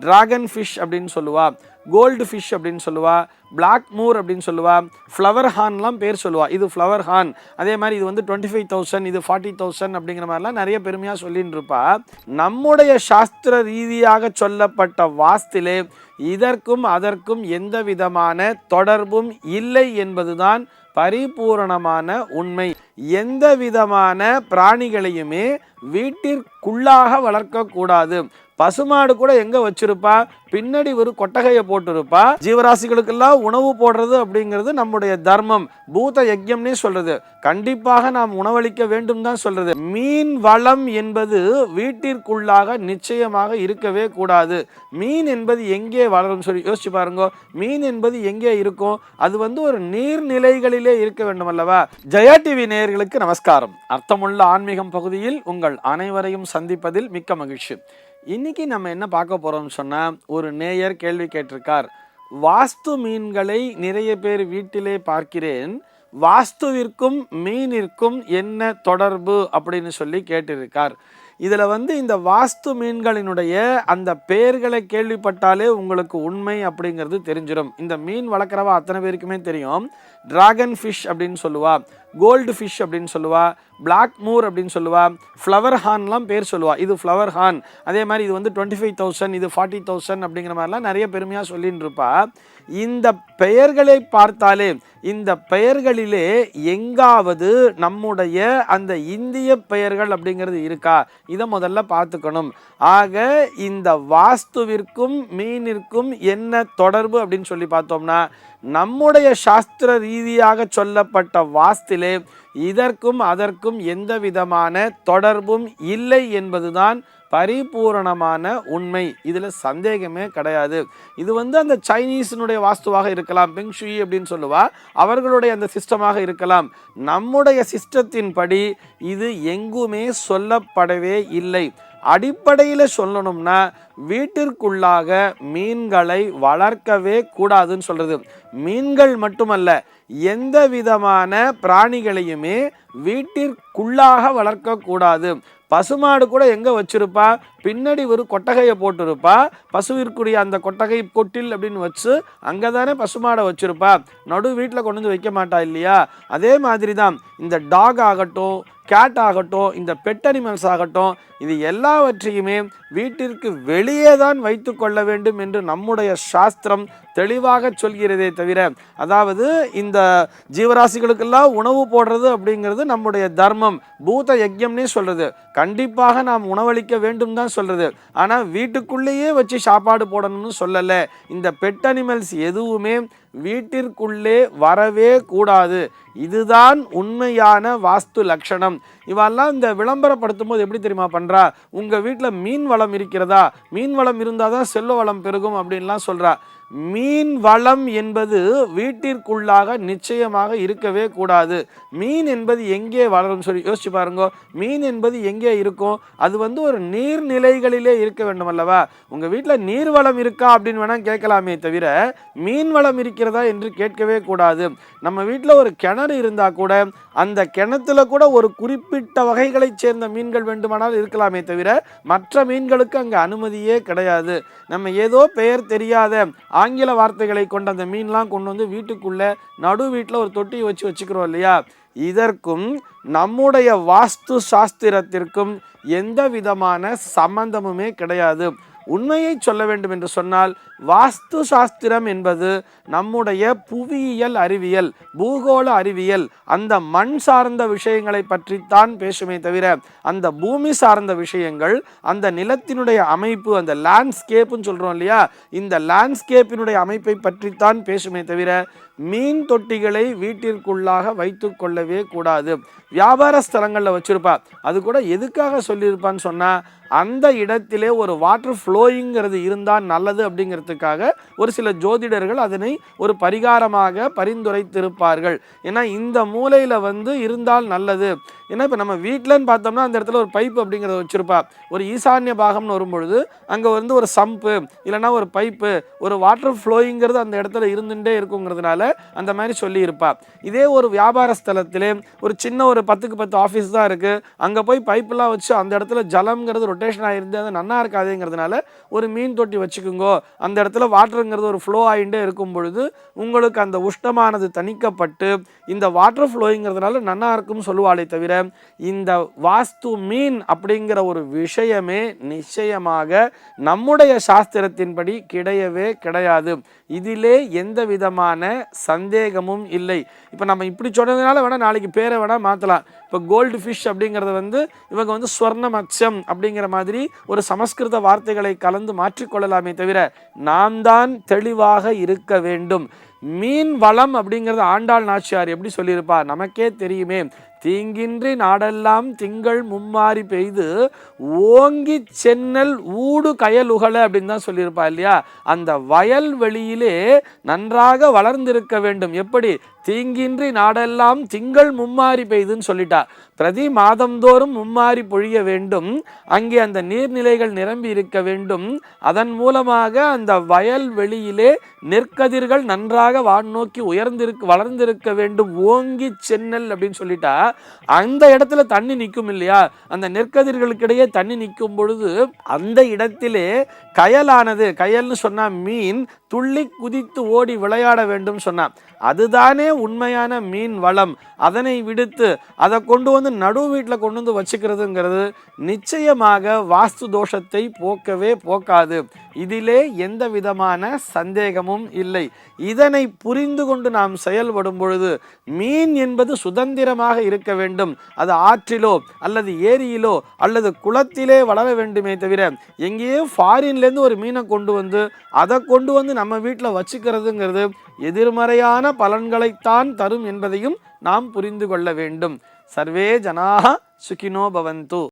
Dragon fish அப்படின்னு சொல்லுவா gold fish அப்படின்னு சொல்லுவா பிளாக் மூர் அப்படின்னு சொல்லுவா ஃப்ளவர் ஹான்லாம் பேர் சொல்லுவா. இது ஃப்ளவர் ஹான் அதே மாதிரி இது வந்து டுவெண்ட்டி ஃபைவ் தௌசண்ட் இது ஃபார்ட்டி தௌசண்ட் அப்படிங்கிற மாதிரிலாம் நிறைய பெருமையாக சொல்லின்னு இருப்பா. நம்முடைய சாஸ்திர ரீதியாக சொல்லப்பட்ட வாஸ்திலே இதற்கும் அதற்கும் எந்த விதமான தொடர்பும் இல்லை என்பதுதான் பரிபூரணமான உண்மை. எந்த விதமான பிராணிகளையுமே வீட்டிற்குள்ளாக வளர்க்கக்கூடாது. பசுமாடு கூட எங்க வச்சிருப்பா? பின்னாடி ஒரு கொட்டகையை போட்டிருப்பா. ஜீவராசிகளுக்கெல்லாம் உணவு போடுறது அப்படிங்கிறது நம்முடைய தர்மம். பூத யஜ்யம்னே சொல்றது. கண்டிப்பாக நாம் உணவளிக்க வேண்டும் தான் சொல்றது. மீன் வளம் என்பது வீட்டிற்குள்ளாக நிச்சயமாக இருக்கவே கூடாது. மீன் என்பது எங்கே வளரும் சொல்லி யோசிச்சு பாருங்க. மீன் என்பது எங்கே இருக்கும்? அது வந்து ஒரு நீர்நிலைகளிலே இருக்க வேண்டும் அல்லவா? ஜெயா டிவி நேயர்களுக்கு நமஸ்காரம். அர்த்தமுள்ள ஆன்மீகம் பகுதியில் உங்கள் அனைவரையும் சந்திப்பதில் மிக்க மகிழ்ச்சி. இன்னைக்கு நம்ம என்ன பார்க்க போகிறோம்னு சொன்னால் ஒரு நேயர் கேள்வி கேட்டிருக்கார். வாஸ்து மீன்களை நிறைய பேர் வீட்டிலே பார்க்கிறேன். வாஸ்துவிற்கும் மீனிற்கும் என்ன தொடர்பு? அப்படின்னு சொல்லி கேட்டிருக்கார். இதில் வந்து இந்த வாஸ்து மீன்களினுடைய அந்த பெயர்களை கேள்விப்பட்டாலே உங்களுக்கு உண்மை அப்படிங்கிறது தெரிஞ்சிடும் இந்த மீன் வளர்க்குறவா அத்தனை பேருக்குமே தெரியும். டிராகன் ஃபிஷ் அப்படின்னு சொல்லுவா. கோல்டு ஃபிஷ் அப்படின்னு சொல்லுவா பிளாக் மூர் அப்படின்னு சொல்லுவா ஃப்ளவர் ஹான்லாம் பேர் சொல்லுவா. இது ஃப்ளவர் ஹான். அதே மாதிரி இது வந்து டுவெண்ட்டி ஃபைவ் தௌசண்ட் இது ஃபார்ட்டி தௌசண்ட் அப்படிங்கிற மாதிரிலாம் நிறைய பெருமையாக சொல்லின்னு இருப்பா இந்த பெயர்களை பார்த்தாலே இந்த பெயர்களிலே எங்காவது நம்முடைய அந்த இந்திய பெயர்கள் அப்படிங்கிறது இருக்கா? இதை முதல்ல பார்த்துக்கணும். ஆக இந்த வாஸ்துவிற்கும் மீனிற்கும் என்ன தொடர்பு அப்படின்னு சொல்லி பார்த்தோம்னா நம்முடைய சாஸ்திர ரீதியாக சொல்லப்பட்ட வாஸ்திலே இதற்கும் அதற்கும் எந்த விதமான தொடர்பும் இல்லை என்பதுதான் பரிபூரணமான உண்மை. இதில் சந்தேகமே கிடையாது. இது வந்து அந்த சைனீஸினுடைய வாஸ்துவாக இருக்கலாம். பெங்ஷுயி அப்படின்னு சொல்லுவா அவர்களுடைய அந்த சிஸ்டமாக இருக்கலாம். நம்முடைய சிஸ்டத்தின்படி இது எங்குமே சொல்லப்படவே இல்லை. அடிப்படையில் சொல்லணும்னா வீட்டிற்குள்ளாக மீன்களை வளர்க்கவே கூடாதுன்னு சொல்கிறது மீன்கள் மட்டுமல்ல எந்த விதமான பிராணிகளையுமே வீட்டிற்குள்ளாக வளர்க்கக்கூடாது. பசுமாடு கூட எங்கே வச்சிருப்பா? பின்னாடி ஒரு கொட்டகையை போட்டிருப்பா. பசுவிற்குரிய அந்த கொட்டகை கொட்டில் அப்படின்னு வச்சு அங்கே தானே பசுமாடை வச்சுருப்பா. நடு வீட்டில் கொண்டு வந்து வைக்க மாட்டா இல்லையா? அதே மாதிரி தான் இந்த டாக் ஆகட்டும் கேட் ஆகட்டும் இந்த பெட் அனிமல்ஸ் ஆகட்டும் இது எல்லாவற்றையுமே வீட்டிற்கு வெளியே தான் வைத்து கொள்ள வேண்டும் என்று நம்முடைய சாஸ்திரம் தெளிவாக சொல்கிறதே தவிர அதாவது இந்த ஜீவராசிகளுக்கெல்லாம் உணவு போடுறது அப்படிங்கிறது நம்முடைய தர்மம். பூத யஜ்யம்னே சொல்கிறது கண்டிப்பாக நாம் உணவளிக்க வேண்டும் தான் சொல்கிறது ஆனால் வீட்டுக்குள்ளேயே வச்சு சாப்பாடு போடணும்னு சொல்லலை. இந்த பெட் அனிமல்ஸ் எதுவுமே வீட்டிற்குள்ளே வரவே கூடாது. இதுதான் உண்மையான வாஸ்து லட்சணம். இவெல்லாம் இந்த விளம்பரப்படுத்தும் போது எப்படி தெரியுமா பண்ணுறா உங்கள் வீட்டில் மீன் வளம் இருக்கிறதா? மீன் வளம் இருந்தால் தான் செல்வ வளம் பெருகும் அப்படின்லாம் சொல்கிறா மீன் வளம் என்பது வீட்டிற்குள்ளாக நிச்சயமாக இருக்கவே கூடாது. மீன் என்பது எங்கே வளரும் சொல்லி யோசிச்சு பாருங்க. மீன் என்பது எங்கே இருக்கும் அது வந்து ஒரு நீர்நிலைகளிலே இருக்க வேண்டும் அல்லவா? உங்கள் வீட்டில் நீர் வளம் இருக்கா அப்படின்னு வேணால் கேட்கலாமே தவிர மீன் வளம் இருக்கிறதா என்று கேட்கவே கூடாது. நம்ம வீட்டில் ஒரு கிணறு இருந்தால் கூட அந்த கிணத்துல கூட ஒரு குறிப்பிட்ட வகைகளைச் சேர்ந்த மீன்கள் வேண்டுமானால் இருக்கலாமே தவிர மற்ற மீன்களுக்கு அங்கே அனுமதியே கிடையாது. நம்ம ஏதோ பெயர் தெரியாத ஆங்கில வார்த்தைகளை கொண்ட அந்த மீன்லாம் கொண்டு வந்து வீட்டுக்குள்ளே நடு வீட்டில் ஒரு தொட்டியை வச்சு வச்சுக்கிறோம் இல்லையா? இதற்கும் நம்முடைய வாஸ்து சாஸ்திரத்திற்கும் எந்த விதமான சம்பந்தமுமே கிடையாது. உண்மையை சொல்ல வேண்டும் என்று சொன்னால் வாஸ்து சாஸ்திரம் என்பது நம்முடைய புவியியல் அறிவியல் பூகோள அறிவியல் அந்த மண் சார்ந்த விஷயங்களை பற்றித்தான் பேசுமே தவிர அந்த பூமி சார்ந்த விஷயங்கள் அந்த நிலத்தினுடைய அமைப்பு அந்த லேண்ட்ஸ்கேப்புன்னு சொல்கிறோம் இல்லையா? இந்த லேண்ட்ஸ்கேப்பினுடைய அமைப்பை பற்றித்தான் பேசுமே தவிர மீன் தொட்டிகளை வீட்டிற்குள்ளாக வைத்து கொள்ளவே கூடாது. வியாபார ஸ்தலங்களில் வச்சுருப்பா. அது கூட எதுக்காக சொல்லியிருப்பான்னு சொன்னால் அந்த இடத்திலே ஒரு வாட்டர் ஃப்ளோயிங்கிறது இருந்தால் நல்லது அப்படிங்கிறதுக்காக ஒரு சில ஜோதிடர்கள் அதனை ஒரு பரிகாரமாக பரிந்துரைத்திருப்பார்கள். ஏன்னா இந்த மூலையில் வந்து இருந்தால் நல்லது. ஏன்னா இப்போ நம்ம வீட்டிலன்னு பார்த்தோம்னா அந்த இடத்துல ஒரு பைப் அப்படிங்கிறத வச்சுருப்பா. ஒரு ஈசான்ய பாகம்னு வரும்பொழுது அங்கே வந்து ஒரு சம்பு இல்லைன்னா ஒரு பைப்பு ஒரு வாட்டர் ஃப்ளோயிங்கிறது அந்த இடத்துல இருந்துகிட்டே இருக்குங்கிறதுனால அந்த மாதிரி சொல்லியிருப்பா. இதே ஒரு வியாபார ஸ்தலத்திலே ஒரு சின்ன ஒரு பத்துக்கு பத்து ஆஃபீஸ் தான் இருக்குது அங்கே போய் பைப்பெல்லாம் வச்சு அந்த இடத்துல ஜலம்ங்கிறது ரொட்டேஷன் ஆகிருந்து அது நன்னா இருக்காதுங்கிறதுனால ஒரு மீன் தொட்டி வச்சுக்கோங்கோ. அந்த இடத்துல வாட்டருங்கிறது ஒரு ஃப்ளோ ஆகிட்டே இருக்கும் பொழுது உங்களுக்கு அந்த உஷ்ணமானது தணிக்கப்பட்டு இந்த வாட்டர் ஃப்ளோயிங்கிறதுனால நன்னா இருக்கும்னு சொல்லுவாளே தவிர இந்த வாஸ்து மீன் அப்படிங்கிற ஒரு விஷயமே நிச்சயமாக நம்முடைய சாஸ்திரத்தின்படி கிடையவே கிடையாது. இதிலே எந்த விதமான சந்தேகமும் இல்லை. இப்போ நம்ம இப்படி சொன்னதுனால வேணால் நாளைக்கு பேரை வேணால் மாற்றலாம் இப்போ கோல்டு ஃபிஷ் அப்படிங்கிறத வந்து இவங்க வந்து ஸ்வர்ண மத்ஸ்யம் அப்படிங்கிற மாதிரி ஒரு சமஸ்கிருத வார்த்தைகளை கலந்து மாற்றிக்கொள்ளலாமே தவிர நாம் தான் தெளிவாக இருக்க வேண்டும். மீன் வளம் அப்படிங்கிறது ஆண்டாள் நாச்சியார் எப்படி சொல்லியிருப்பா நமக்கே தெரியுமே. தீங்கின்றி நாடெல்லாம் திங்கள் மும்மாறி பெய்து ஓங்கி சென்னல் ஊடு கயலுகல அப்படின்னு தான் சொல்லியிருப்பா இல்லையா? அந்த வயல்வெளியிலே நன்றாக வளர்ந்திருக்க வேண்டும். எப்படி? தீங்கின்றி நாடெல்லாம் திங்கள் மும்மாறி பெய்துன்னு சொல்லிட்டா. பிரதி மாதந்தோறும் மும்மாறி பொழிய வேண்டும். அங்கே அந்த நீர்நிலைகள் நிரம்பி இருக்க வேண்டும். அதன் மூலமாக அந்த வயல் வெளியிலே நெற்கதிர்கள் நன்றாக வான் நோக்கி வளர்ந்திருக்க வேண்டும். ஓங்கி சென்னல் அப்படின்னு சொல்லிட்டா. அந்த இடத்துல தண்ணி நிற்கும் இல்லையா? அந்த நெற்கதிர்களுக்கிடையே தண்ணி நிற்கும் பொழுது அந்த இடத்திலே கயலானது கயல்னு சொன்னா மீன் துள்ளி குதித்து ஓடி விளையாட வேண்டும் சொன்னான். அதுதானே உண்மையான மீன் வளம் அதனை விடுத்து அதை கொண்டு வந்து நடு வீட்டில் கொண்டு வந்து வச்சுக்கிறதுங்கிறது நிச்சயமாக வாஸ்து தோஷத்தை போக்கவே போக்காது. இதிலே எந்த விதமான சந்தேகமும் இல்லை. இதனை புரிந்து கொண்டு நாம் செயல்படும் பொழுது மீன் என்பது சுதந்திரமாக இருக்க வேண்டும். அது ஆற்றிலோ அல்லது ஏரியிலோ அல்லது குளத்திலே வளர வேண்டுமே தவிர எங்கேயோ ஃபாரின்லேருந்து ஒரு மீனை கொண்டு வந்து அதை கொண்டு வந்து நம்ம வீட்டில் வச்சுக்கிறதுங்கிறது எதிர்மறையான பலன்களை தான் தரும் என்பதையும் நாம் புரிந்து கொள்ள வேண்டும். சர்வே ஜனாக சுகினோ பவந்து.